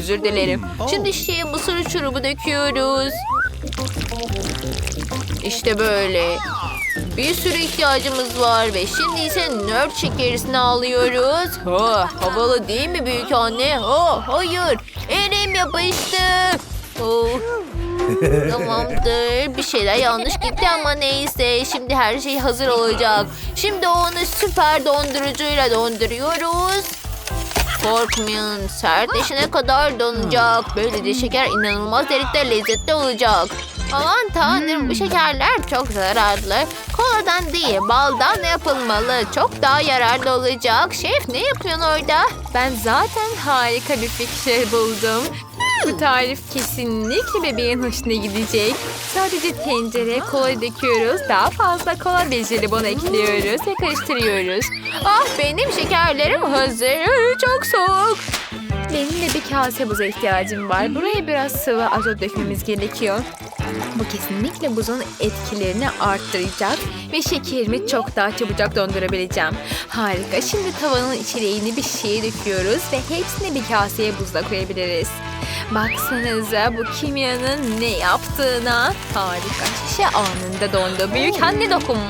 Özür dilerim. Şimdi şişeye mısır şurubu döküyoruz. İşte böyle. Bir sürü ihtiyacımız var ve şimdi ise nört şekerisini alıyoruz. Ha, havalı değil mi büyük anne? Ha, hayır. Elim yapıştı. Oh. Tamamdır. Bir şeyler yanlış gitti ama neyse. Şimdi her şey hazır olacak. Şimdi onu süper dondurucuyla donduruyoruz. Korkmayın. Sertleşene kadar donacak. Böylece şeker inanılmaz derecede lezzetli olacak. Aman tanrım bu şekerler çok zararlı. Koladan değil baldan yapılmalı. Çok daha yararlı olacak. Şef ne yapıyorsun orada? Ben zaten harika bir fikir buldum. Bu tarif kesinlikle bebeğin hoşuna gidecek. Sadece tencereye kola döküyoruz. Daha fazla kola ve jelibon ekliyoruz ve karıştırıyoruz. Ah benim şekerlerim hazır. Çok soğuk. Benim de bir kase buza ihtiyacım var. Buraya biraz sıvı azot dökmemiz gerekiyor. Bu kesinlikle buzun etkilerini arttıracak ve şekerimi çok daha çabucak dondurabileceğim. Harika. Şimdi tavanın içeriğini bir şeye döküyoruz ve hepsini bir kaseye buzla koyabiliriz. Baksanıza bu kimyanın ne yaptığına. Harika. Şişe anında dondu. Büyük anne dokunma.